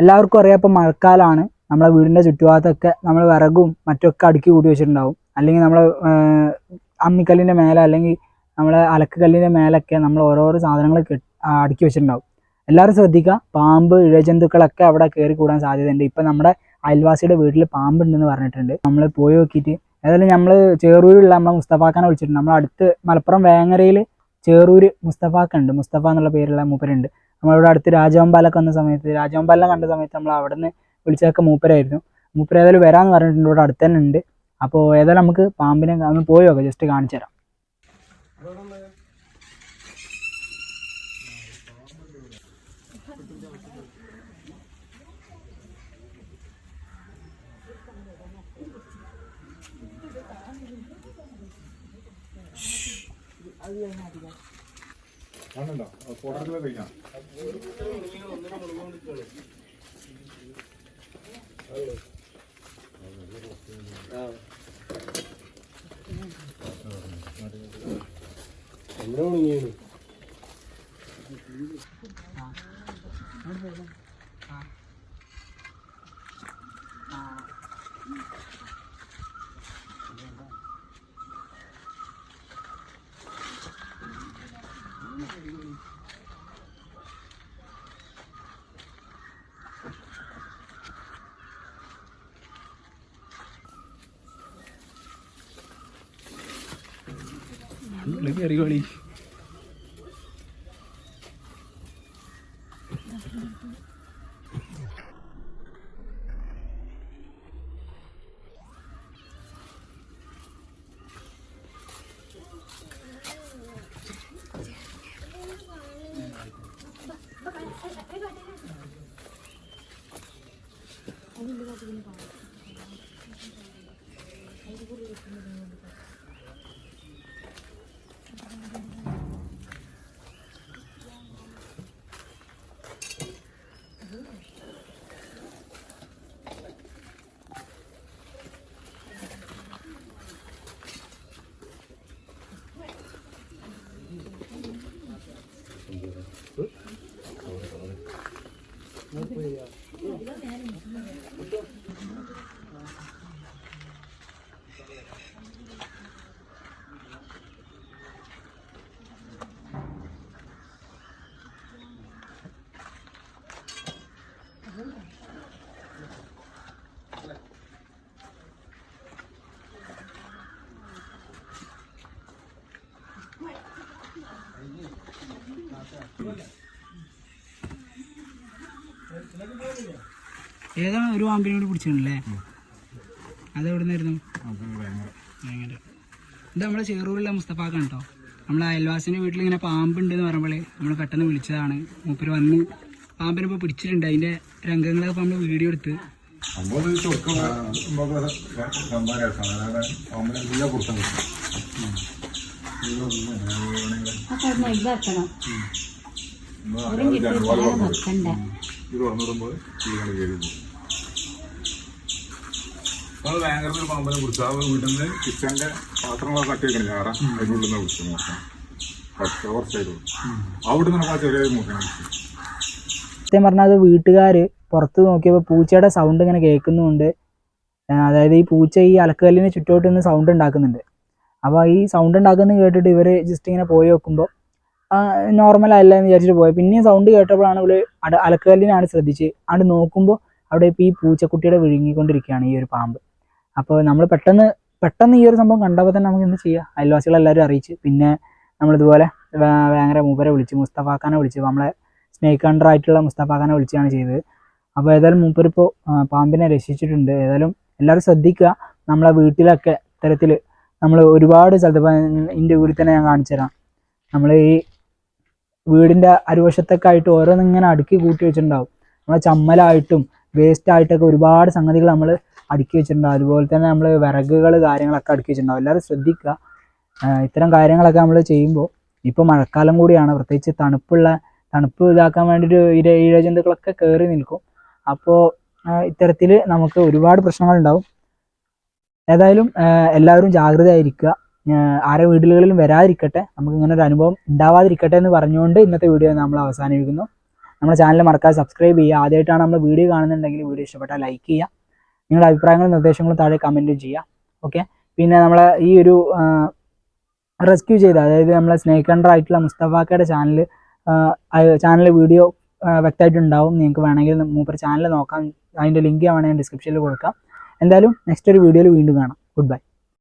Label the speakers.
Speaker 1: എല്ലാവർക്കും അറിയാം ഇപ്പം മഴക്കാലമാണ് നമ്മളെ വീടിന്റെ ചുറ്റുഭാഗത്തൊക്കെ നമ്മൾ വിറകും മറ്റൊക്കെ അടുക്കി കൂടി വെച്ചിട്ടുണ്ടാവും. അല്ലെങ്കിൽ നമ്മൾ അമ്മിക്കല്ലിന്റെ മേലെ അല്ലെങ്കിൽ നമ്മളെ അലക്കുകല്ലിന്റെ മേലൊക്കെ നമ്മൾ ഓരോരോ സാധനങ്ങൾ അടുക്കി വെച്ചിട്ടുണ്ടാവും. എല്ലാവരും ശ്രദ്ധിക്കുക. പാമ്പ് ഇഴജന്തുക്കളൊക്കെ അവിടെ കയറി കൂടാൻ സാധ്യതയുണ്ട്. ഇപ്പം നമ്മുടെ അയൽവാസിയുടെ വീട്ടിൽ പാമ്പുണ്ടെന്ന് പറഞ്ഞിട്ടുണ്ട്. നമ്മൾ പോയി നോക്കിയിട്ട് ഏതായാലും നമ്മൾ ചേറൂരിലുള്ള നമ്മളെ മുസ്തഫാക്കാനെ വിളിച്ചിട്ടുണ്ട്. നമ്മൾ അടുത്ത് മലപ്പുറം വേങ്ങരയിൽ ചേറൂര് മുസ്തഫാക്ക ഉണ്ട്. മുസ്തഫ എന്നുള്ള പേരുള്ള മൂപ്പരുണ്ട്. നമ്മളിവിടെ അടുത്ത് രാജവമ്പാലൊക്കെ വന്ന സമയത്ത് രാജവമ്പാലിനെ കണ്ട സമയത്ത് നമ്മൾ അവിടെ നിന്ന് വിളിച്ചതൊക്കെ മൂപ്പരായിരുന്നു. മൂപ്പര് ഏതായാലും വരാമെന്ന് പറഞ്ഞിട്ടുണ്ട് ഇവിടെ അടുത്ത് തന്നെ ഉണ്ട്. അപ്പോൾ ഏതായാലും നമുക്ക് പാമ്പിനെ ഒന്ന് പോയി നോക്കാം ജസ്റ്റ് കാണിച്ചു തരാം.
Speaker 2: കാണണ്ട കോട്ടറിലെ എന്നെ ഉണങ്ങിയാണ്
Speaker 1: കയറി കളി 가지고 있는 거 같아? ഏതാണ് ഒരു വാമ്പിനെ കൂടി പിടിച്ചിട്ടുണ്ടല്ലേ അത് എവിടെ നിന്നായിരുന്നു ഇത് നമ്മളെ ചേറൂരിലെ മുസ്തഫാക്കാണ് കേട്ടോ. നമ്മളെ അയൽവാസിന്റെ വീട്ടിൽ ഇങ്ങനെ പാമ്പുണ്ട് എന്ന് പറയുമ്പോൾ നമ്മൾ പെട്ടെന്ന് വിളിച്ചതാണ്. മൂപ്പര് വന്ന് പാമ്പിനെ ഇപ്പോൾ പിടിച്ചിട്ടുണ്ട്. അതിന്റെ രംഗങ്ങളൊക്കെ നമ്മൾ നമ്മൾ വീഡിയോ എടുത്ത്.
Speaker 2: സംഭവം ഇത് ചൊറുക്കം നമുക്ക് സംഭവം രസമാണ് അതായത് പാമ്പിനെ എല്ലാ പുറത്തും കിട്ടും
Speaker 3: അപ്പൊ ഇതാക്കണം
Speaker 2: ഇത്
Speaker 3: വെക്കണ്ട
Speaker 2: തുറന്നിടുമ്പോൾ തീരുമാനം കയറി നമ്മൾ ഭയങ്കര ഒരു പാമ്പിനെ കുറിച്ച് ആ വീട്ടിൽ നിന്ന് കിച്ചന്റെ പാത്രങ്ങളൊക്കെ കട്ടി വെക്കണം ഞാറ അതിന്റെ ഉള്ളിൽ നിന്ന് വിളിച്ചു നോക്കാം. കുറച്ച് കുറച്ചായിട്ട് അവിടെ നിന്ന് ആ ചെറിയ മൂക്കിനെ
Speaker 1: സത്യം പറഞ്ഞാൽ അത് വീട്ടുകാർ പുറത്ത് നോക്കിയപ്പോൾ പൂച്ചയുടെ സൗണ്ട് ഇങ്ങനെ കേൾക്കുന്നുണ്ട്. അതായത് ഈ പൂച്ച ഈ അലക്കല്ലിന് ചുറ്റോട്ട് നിന്ന് സൗണ്ട് ഉണ്ടാക്കുന്നുണ്ട്. അപ്പോൾ ഈ സൗണ്ട് ഉണ്ടാക്കുന്നത് കേട്ടിട്ട് ഇവർ ജസ്റ്റ് ഇങ്ങനെ പോയി നോക്കുമ്പോൾ നോർമൽ അല്ല എന്ന് വിചാരിച്ചിട്ട് പോയത് പിന്നെയും സൗണ്ട് കേട്ടപ്പോഴാണ് ഇവൾ അട അലക്കല്ലിനാണ് ശ്രദ്ധിച്ച്. അവിടെ നോക്കുമ്പോൾ അവിടെ ഇപ്പോൾ ഈ പൂച്ചക്കുട്ടിയുടെ വിഴുങ്ങിക്കൊണ്ടിരിക്കുകയാണ് ഈ ഒരു പാമ്പ്. അപ്പോൾ നമ്മൾ പെട്ടെന്ന് പെട്ടെന്ന് ഈ ഒരു സംഭവം കണ്ടപ്പോൾ തന്നെ നമുക്ക് എന്ത് ചെയ്യാം? അയൽവാസികളെല്ലാവരും അറിയിച്ച്. പിന്നെ നമ്മളിതുപോലെ ഭയങ്കര മൂപ്പരെ വിളിച്ച് മുസ്തഫാക്കാനെ വിളിച്ച് നമ്മളെ സ്നേക്ക് ഹണ്ടർ ആയിട്ടുള്ള മുസ്തഫാക്കാനെ വിളിച്ചാണ് ചെയ്തത്. അപ്പോൾ ഏതായാലും മൂപ്പരിപ്പോൾ പാമ്പിനെ രക്ഷിച്ചിട്ടുണ്ട്. ഏതായാലും എല്ലാവരും ശ്രദ്ധിക്കുക നമ്മളെ വീട്ടിലൊക്കെ ഇത്തരത്തിൽ നമ്മൾ ഒരുപാട് സ്ഥലത്ത് എന്റെ വീട്ടിൽ തന്നെ ഞാൻ കാണിച്ചു തരാം നമ്മൾ ഈ വീടിന്റെ അരുവശത്തൊക്കെ ആയിട്ട് ഓരോന്ന് ഇങ്ങനെ അടുക്കി കൂട്ടി വെച്ചിട്ടുണ്ടാവും. നമ്മളെ ചമ്മലായിട്ടും വേസ്റ്റ് ആയിട്ടൊക്കെ ഒരുപാട് സംഗതികൾ നമ്മൾ അടുക്കി വെച്ചിട്ടുണ്ടാവും. അതുപോലെ തന്നെ നമ്മൾ വിറകുകൾ കാര്യങ്ങളൊക്കെ അടുക്കി വെച്ചിട്ടുണ്ടാവും. എല്ലാവരും ശ്രദ്ധിക്കുക. ഇത്തരം കാര്യങ്ങളൊക്കെ നമ്മൾ ചെയ്യുമ്പോൾ ഇപ്പോൾ മഴക്കാലം കൂടിയാണ്. പ്രത്യേകിച്ച് തണുപ്പുള്ള തണുപ്പ് ഇതാക്കാൻ വേണ്ടിയിട്ട് ഇര ഇഴജന്തുക്കളൊക്കെ കയറി നിൽക്കും. അപ്പോൾ ഇത്തരത്തിൽ നമുക്ക് ഒരുപാട് പ്രശ്നങ്ങളുണ്ടാവും. ഏതായാലും എല്ലാവരും ജാഗ്രതയായിരിക്കുക. ആരെ വീടുകളിലും വരാതിരിക്കട്ടെ. നമുക്ക് ഇങ്ങനെ ഒരു അനുഭവം ഉണ്ടാവാതിരിക്കട്ടെ എന്ന് പറഞ്ഞുകൊണ്ട് ഇന്നത്തെ വീഡിയോ നമ്മൾ അവസാനിപ്പിക്കുന്നു. നമ്മുടെ ചാനൽ മറക്കാതെ സബ്സ്ക്രൈബ് ചെയ്യുക. ആദ്യമായിട്ടാണ് നമ്മൾ വീഡിയോ കാണുന്നുണ്ടെങ്കിൽ വീഡിയോ ഇഷ്ടപ്പെട്ടാൽ ലൈക്ക് ചെയ്യുക. നിങ്ങളുടെ അഭിപ്രായങ്ങളും നിർദ്ദേശങ്ങളും താഴെ കമന്റ് ചെയ്യുക. ഓക്കെ പിന്നെ നമ്മളെ ഈ ഒരു റെസ്ക്യൂ ചെയ്ത അതായത് നമ്മളെ സ്നേക്ക് ഹണ്ടർ ആയിട്ടുള്ള മുസ്തഫാക്കയുടെ ചാനൽ ചാനൽ വീഡിയോ വ്യക്തമായിട്ടുണ്ടാവും. നിങ്ങൾക്ക് വേണമെങ്കിൽ മൂപ്പർ ചാനൽ നോക്കാം. അതിന്റെ ലിങ്ക് വേണമെങ്കിൽ ഡിസ്ക്രിപ്ഷനിൽ കൊടുക്കാം. എന്തായാലും നെക്സ്റ്റ് ഒരു വീഡിയോയിൽ വീണ്ടും കാണാം. Good bye